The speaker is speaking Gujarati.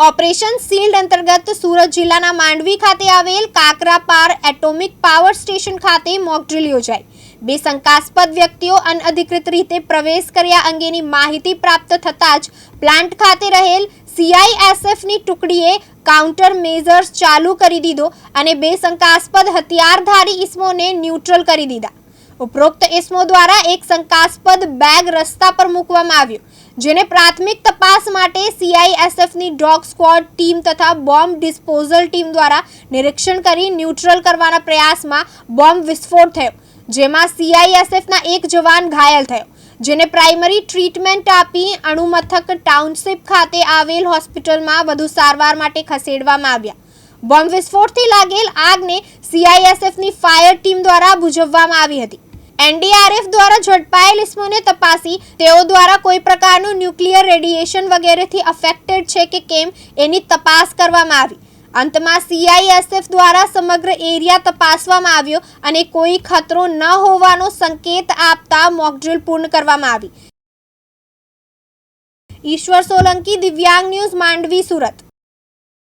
ઓપરેશન સીલ્ડ અંતર્ગત સુરત જિલ્લાના માંડવી ખાતે આવેલ કાકરાપાર એટોમિક પાવર સ્ટેશન ખાતે મોકડ્રીલ યોજાઈ. બે શંકાસ્પદ વ્યક્તિઓ અનઅધિકૃત રીતે પ્રવેશ કર્યા અંગેની માહિતી પ્રાપ્ત થતાં જ પ્લાન્ટ ખાતે રહેલ સીઆઈએસએફની ટુકડીએ કાઉન્ટર મેઝર્સ ચાલુ કરી દીધો અને બે શંકાસ્પદ હથિયારધારી ઇસમોને ન્યુટ્રલ કરી દીધા. ઉપરોક્ત ઇસમો દ્વારા એક શંકાસ્પદ બેગ રસ્તા પર મૂકવામાં આવ્યો, જેને પ્રાથમિક તપાસ માટે સીઆઈએસએફની ડોગ સ્ક્વોડ ટીમ તથા બોમ્બ ડિસ્પોઝલ ટીમ દ્વારા નિરીક્ષણ કરી ન્યુટ્રલ કરવાના પ્રયાસમાં બોમ્બ વિસ્ફોટ થયો, જેમાં સીઆઈએસએફના એક જવાન ઘાયલ થયો, જેને પ્રાઇમરી ટ્રીટમેન્ટ આપી અણુમથક ટાઉનશીપ ખાતે આવેલ હોસ્પિટલમાં વધુ સારવાર માટે ખસેડવામાં આવ્યા. બોમ્બ વિસ્ફોટથી લાગેલ આગને સીઆઈએસએફની ફાયર ટીમ દ્વારા બુઝવવામાં આવી હતી. એનડીઆરએફ દ્વારા ઝડપાયેલ ઇસમોને તપાસી, તેઓ દ્વારા કોઈ પ્રકારનું ન્યુક્લિયર રેડિયેશન વગેરેથી અફેક્ટેડ છે કે કેમ, એની તપાસ કરવામાં આવી. અંતમાં સીઆઈએસએફ દ્વારા સમગ્ર એરિયા તપાસવામાં આવ્યો અને કોઈ ખતરો ન હોવાનો સંકેત આપતા મોકડ્રીલ પૂર્ણ કરવામાં આવી. ઈશ્વર સોલંકી, દિવ્યાંગ ન્યૂઝ, માંડવી, સુરત.